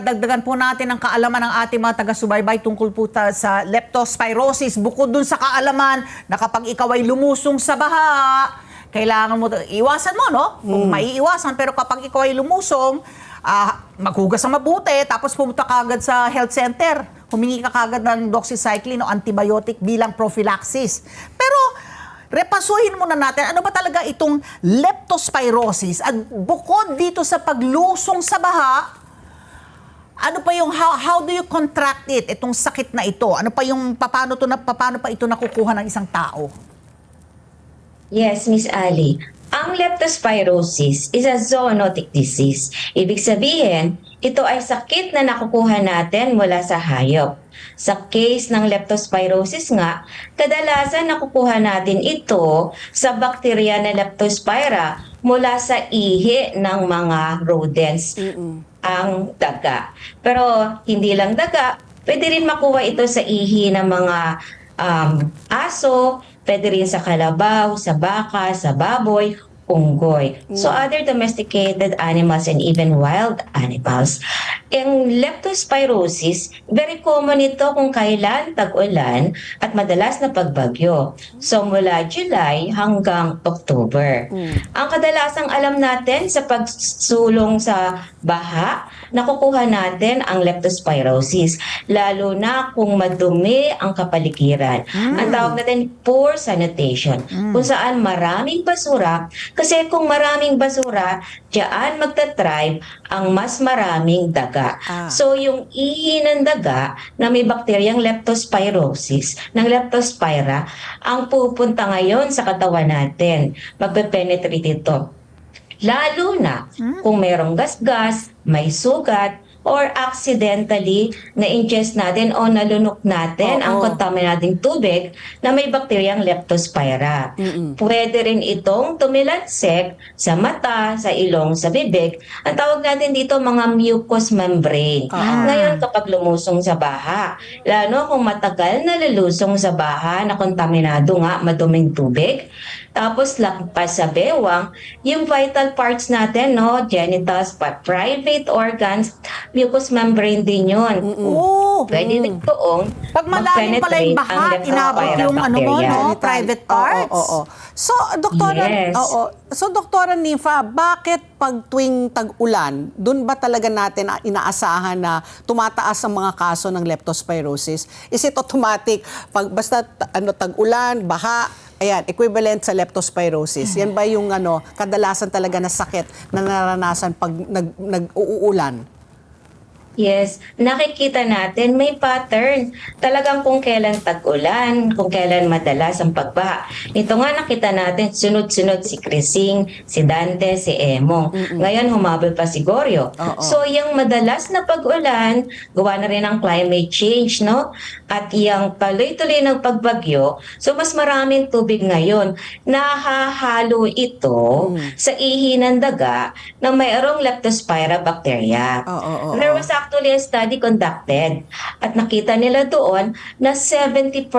Dagdagan po natin ang kaalaman ng ating mga taga-subaybay tungkol po ta- sa leptospirosis. Bukod dun sa kaalaman na kapag ikaw ay lumusong sa baha, kailangan mo, iwasan mo, no? Kung maiiwasan, pero kapag ikaw ay lumusong, ah, maghugas ng mabuti, tapos pumunta ka agad sa health center. Humingi ka kagad ng doxycycline o antibiotic bilang prophylaxis. Pero, repasuhin muna natin, ano ba talaga itong leptospirosis? At bukod dito sa paglusong sa baha, ano pa yung how, how do you contract it itong sakit na ito ano pa yung paano to na paano pa ito nakukuha ng isang tao Yes, Miss Ali. Ang leptospirosis is a zoonotic disease. Ibig sabihin, ito ay sakit na nakukuha natin mula sa hayop. Sa case ng leptospirosis nga, kadalasan nakukuha natin ito sa bakterya na leptospira mula sa ihi ng mga rodents, ang daga. Pero hindi lang daga, pwede rin makuha ito sa ihi ng mga um, aso, pwede rin sa kalabaw, sa baka, sa baboy, unggoy. So other domesticated animals and even wild animals. Ang leptospirosis, very common ito kung kailan tag-ulan at madalas na pagbagyo. So mula July hanggang October. Ang kadalasang alam natin sa pagsulong sa baha, nakukuha natin ang leptospirosis. Lalo na kung madumi ang kapaligiran. Ang tawag natin poor sanitation. Kung saan maraming basura. Kasi kung maraming basura, diyan magta-thrive ang mas maraming daga. Ah. So yung ihi ng daga na may bakteryang leptospirosis, ng leptospira, ang pupunta ngayon sa katawan natin. Magpe-penetrate ito. Lalo na kung mayroong gasgas, may sugat, or accidentally na-ingest natin o nalunok natin Oo. ang contaminating tubig na may bakteryang leptospira. Pwede rin itong tumilansek sa mata, sa ilong, sa bibig. Ang tawag natin dito mga mucous membrane. Ah. Ngayon kapag lumusong sa baha, lalo kung matagal na lulusong sa baha na kontaminado nga, maduming tubig, tapos lampas sa bewang, yung vital parts natin, no, genitals, private organs, mucous membrane din yun. Oo. Pwede rin doong pag malalim pala yung baha inabot yung ano mo no private parts Oo, oo, oo. So, doktora, Yes. oo. So, doktora Nifa, bakit pag tuwing tag-ulan, doon ba talaga natin inaasahan na tumataas ang mga kaso ng leptospirosis? Is it automatic pag basta t- ano tag-ulan, baha, ayan, equivalent sa leptospirosis? Yan ba yung ano, kadalasan talaga na sakit na naranasan pag nag, nag-uulan? Yes, nakikita natin may pattern. Talagang kung kailan tag-ulan, kung kailan madalas ang pagbaha. Ito nga nakita natin, sunod-sunod si Crising, si Dante, si Emong. Ngayon humabol pa si Gorio. Oo. So yung madalas na pag-ulan, gawa na rin ang climate change, no? At yung tuloy-tuloy ng pagbagyo, so mas maraming tubig ngayon. Nahahalo ito sa ihi ng daga na mayroong leptospira bacteria. Oo, oo, oo. There was actually a study conducted at nakita nila doon na 70%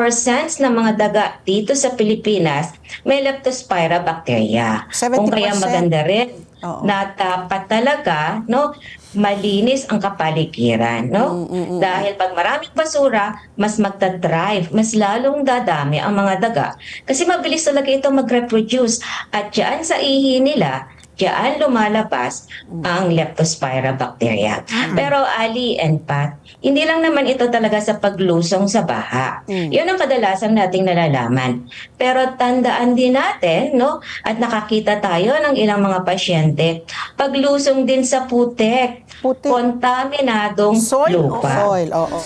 ng mga daga dito sa Pilipinas may leptospira bacteria. Kung 70%? kaya maganda rin Oo. na dapat talaga no malinis ang kapaligiran no dahil pag maraming basura mas magta-drive mas lalong dadami ang mga daga kasi mabilis talaga ito mag-reproduce at diyan sa ihi nila diyan lumalabas ang leptospira bacteria. Pero Ali and Pat, hindi lang naman ito talaga sa paglusong sa baha. Yun ang kadalasan nating nalalaman. Pero tandaan din natin, no, at nakakita tayo ng ilang mga pasyente, paglusong din sa putek, Putik. kontaminadong Soil lupa. soil? Oo.